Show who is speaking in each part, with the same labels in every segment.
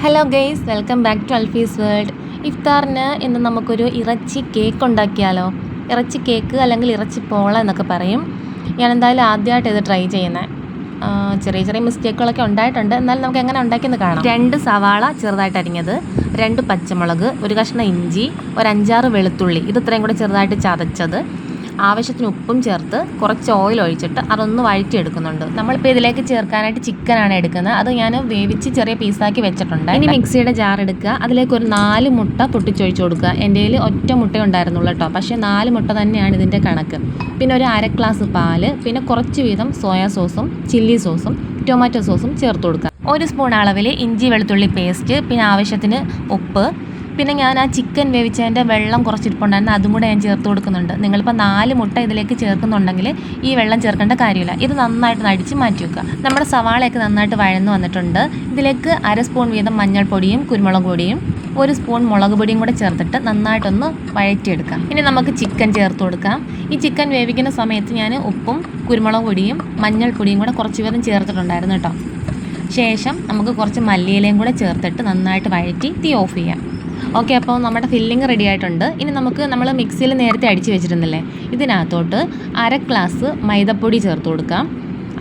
Speaker 1: Hello guys welcome back to Alfi's world ഇഫ്താറിന് ഇന്ന് നമുക്കൊരു ഇറച്ചി കേക്ക് ഉണ്ടാക്കിയാലോ? ഇറച്ചി കേക്ക് അല്ലെങ്കിൽ ഇറച്ചി പോള എന്നൊക്കെ പറയും. ഞാൻ എന്തായാലും ആദ്യമായിട്ട് ഇത് ട്രൈ ചെയ്യുന്നത് ചെറിയ ചെറിയ മിസ്റ്റേക്കുകളൊക്കെ ഉണ്ടായിട്ടുണ്ട്. എന്നാലും നമുക്ക് എങ്ങനെ ഉണ്ടാക്കിയെന്ന് കാണാം. രണ്ട് സവാള ചെറുതായിട്ട് അരിഞ്ഞത് രണ്ട് പച്ചമുളക് ഒരു കഷ്ണം ഇഞ്ചി ഒരു അഞ്ചാറ് വെളുത്തുള്ളി. ഇത് ഇത്രയും കൂടെ ചെറുതായിട്ട് ചതച്ചത്. ആവശ്യത്തിന് ഉപ്പും ചേർത്ത് കുറച്ച് ഓയിൽ ഒഴിച്ചിട്ട് അതൊന്ന് വഴറ്റിയെടുക്കുന്നുണ്ട്. നമ്മളിപ്പോൾ ഇതിലേക്ക് ചേർക്കാനായിട്ട് ചിക്കനാണ് എടുക്കുന്നത്. അത് ഞാൻ വേവിച്ച് ചെറിയ പീസാക്കി വെച്ചിട്ടുണ്ട്. ഇനി മിക്സിയുടെ ജാർ എടുക്കുക. അതിലേക്ക് ഒരു നാല് മുട്ട പൊട്ടിച്ചൊഴിച്ച് കൊടുക്കുക. എന്റെ കയ്യിൽ ഒറ്റ മുട്ട ഉണ്ടായിരുന്നുള്ളൂ കേട്ടോ. പക്ഷേ നാല് മുട്ട തന്നെയാണ് ഇതിന്റെ കണക്ക്. പിന്നെ ഒരു അര ഗ്ലാസ് പാൽ. പിന്നെ കുറച്ച് വീതം സോയാ സോസും ചില്ലി സോസും ടൊമാറ്റോ സോസും ചേർത്ത് കൊടുക്കുക. ഒരു സ്പൂൺ അളവിൽ ഇഞ്ചി വെളുത്തുള്ളി പേസ്റ്റ് പിന്നെ ആവശ്യത്തിന് ഉപ്പ്. പിന്നെ ഞാൻ ആ ചിക്കൻ വേവിച്ചതിന്റെ വെള്ളം കുറച്ചിരിപ്പുണ്ടായിരുന്നു അതും കൂടെ ഞാൻ ചേർത്ത് കൊടുക്കുന്നുണ്ട്. നിങ്ങളിപ്പോൾ നാല് മുട്ട ഇതിലേക്ക് ചേർക്കുന്നുണ്ടെങ്കിൽ ഈ വെള്ളം ചേർക്കേണ്ട കാര്യമില്ല. ഇത് നന്നായിട്ട് അടിച്ച് മാറ്റി വെക്കുക. നമ്മുടെ സവാളയൊക്കെ നന്നായിട്ട് വഴന്നു വന്നിട്ടുണ്ട്. ഇതിലേക്ക് അര സ്പൂൺ വീതം മഞ്ഞൾപ്പൊടിയും കുരുമുളക് പൊടിയും ഒരു സ്പൂൺ മുളക് പൊടിയും കൂടെ ചേർത്തിട്ട് നന്നായിട്ടൊന്ന് വഴറ്റിയെടുക്കാം. ഇനി നമുക്ക് ചിക്കൻ ചേർത്ത് കൊടുക്കാം. ഈ ചിക്കൻ വേവിക്കുന്ന സമയത്ത് ഞാൻ ഉപ്പും കുരുമുളക് പൊടിയും മഞ്ഞൾപ്പൊടിയും കൂടെ കുറച്ച് വീതം ചേർത്തിട്ടുണ്ടായിരുന്നു കേട്ടോ. ശേഷം നമുക്ക് കുറച്ച് മല്ലിയിലയും കൂടെ ചേർത്തിട്ട് നന്നായിട്ട് വഴറ്റി തീ ഓഫ് ചെയ്യാം. ഓക്കെ അപ്പോൾ നമ്മുടെ ഫില്ലിംഗ് റെഡി ആയിട്ടുണ്ട്. ഇനി നമുക്ക് നമ്മൾ മിക്സിയിൽ നേരത്തെ അടിച്ച് വെച്ചിരുന്നില്ലേ? ഇതിനകത്തോട്ട് അര ഗ്ലാസ് മൈദപ്പൊടി ചേർത്ത് കൊടുക്കാം.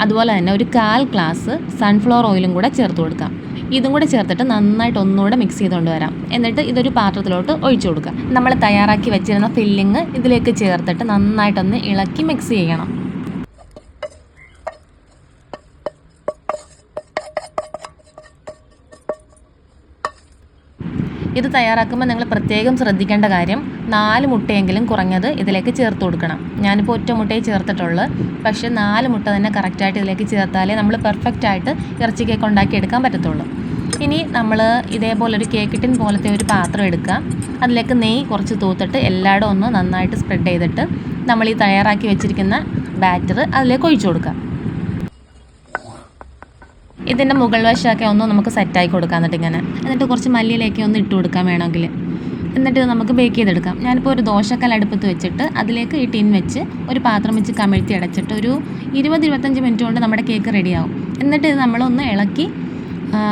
Speaker 1: അതുപോലെ തന്നെ ഒരു കാൽ ഗ്ലാസ് സൺഫ്ലവർ ഓയിലും കൂടെ ചേർത്ത് കൊടുക്കാം. ഇതും കൂടെ ചേർത്തിട്ട് നന്നായിട്ട് ഒന്നുകൂടെ മിക്സ് ചെയ്തുകൊണ്ട് വരാം. എന്നിട്ട് ഇതൊരു പാത്രത്തിലോട്ട് ഒഴിച്ചു കൊടുക്കുക. നമ്മൾ തയ്യാറാക്കി വെച്ചിരുന്ന ഫില്ലിങ് ഇതിലേക്ക് ചേർത്തിട്ട് നന്നായിട്ടൊന്ന് ഇളക്കി മിക്സ് ചെയ്യണം. ഇത് തയ്യാറാക്കുമ്പോൾ നിങ്ങൾ പ്രത്യേകം ശ്രദ്ധിക്കേണ്ട കാര്യം നാല് മുട്ടയെങ്കിലും കുറഞ്ഞത് ഇതിലേക്ക് ചേർത്ത് കൊടുക്കണം. ഞാനിപ്പോൾ ഒറ്റ മുട്ടയെ ചേർത്തിട്ടുള്ളൂ. പക്ഷേ നാല് മുട്ട തന്നെ കറക്റ്റായിട്ട് ഇതിലേക്ക് ചേർത്താലേ നമ്മൾ പെർഫെക്റ്റ് ആയിട്ട് ഇറച്ചി കേക്ക് ഉണ്ടാക്കി എടുക്കാൻ പറ്റത്തുള്ളൂ. ഇനി നമ്മൾ ഇതേപോലെ ഒരു കേക്കിട്ടിൻ ടിൻ പോലത്തെ ഒരു പാത്രം എടുക്കുക. അതിലേക്ക് നെയ്യ് കുറച്ച് തൂത്തിട്ട് എല്ലായിടും ഒന്ന് നന്നായിട്ട് സ്പ്രെഡ് ചെയ്തിട്ട് നമ്മൾ ഈ തയ്യാറാക്കി വെച്ചിരിക്കുന്ന ബാറ്റർ അതിലേക്ക് ഒഴിച്ചു കൊടുക്കുക. ഇതിന്റെ മുകൾ വശമൊക്കെ ഒന്ന് നമുക്ക് സെറ്റാക്കി കൊടുക്കാം എന്നിട്ട് ഇങ്ങനെ. എന്നിട്ട് കുറച്ച് മല്ലിയിലേക്ക് ഒന്ന് ഇട്ട് കൊടുക്കാൻ വേണമെങ്കിൽ. എന്നിട്ട് നമുക്ക് ബേക്ക് ചെയ്തെടുക്കാം. ഞാനിപ്പോൾ ഒരു ദോശക്കൽ അടുപ്പത്ത് വെച്ചിട്ട് അതിലേക്ക് ഈ ടിൻ വെച്ച് ഒരു പാത്രം വെച്ച് കമിഴ്ത്തി അടച്ചിട്ട് ഒരു ഇരുപത് ഇരുപത്തഞ്ച് മിനിറ്റ് കൊണ്ട് നമ്മുടെ കേക്ക് റെഡിയാവും എന്നിട്ട് ഇത് നമ്മളൊന്ന് ഇളക്കി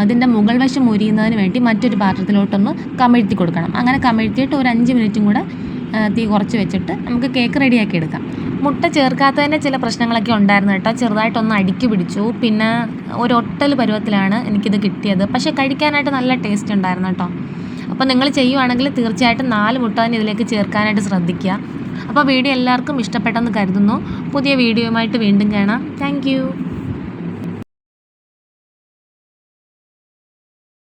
Speaker 1: ഇതിന്റെ മുകൾ വശം മുരിയുന്നതിന് വേണ്ടി മറ്റൊരു പാത്രത്തിലോട്ടൊന്ന് കമിഴ്ത്തി കൊടുക്കണം. അങ്ങനെ കമിഴ്ത്തിയിട്ട് ഒരു അഞ്ച് മിനിറ്റും കൂടെ തീ കുറച്ച് വെച്ചിട്ട് നമുക്ക് കേക്ക് റെഡിയാക്കി എടുക്കാം. മുട്ട ചേർക്കാത്തതിന്റെ ചില പ്രശ്നങ്ങളൊക്കെ ഉണ്ടായിരുന്നു കേട്ടോ. ചെറുതായിട്ടൊന്ന് അടുക്കി പിടിച്ചു. പിന്നെ ഒരു ഒട്ടൽ പരുവത്തിലാണ് എനിക്കിത് കിട്ടിയത്. പക്ഷേ കഴിക്കാനായിട്ട് നല്ല ടേസ്റ്റ് ഉണ്ടായിരുന്നു കേട്ടോ. അപ്പോൾ നിങ്ങൾ ചെയ്യുവാണെങ്കിൽ തീർച്ചയായിട്ടും നാല് മുട്ട തന്നെ ഇതിലേക്ക് ചേർക്കാനായിട്ട് ശ്രദ്ധിക്കുക. അപ്പോൾ വീഡിയോ എല്ലാവർക്കും ഇഷ്ടപ്പെട്ടെന്ന് കരുതുന്നു. പുതിയ വീഡിയോയുമായിട്ട് വീണ്ടും കാണാം. താങ്ക്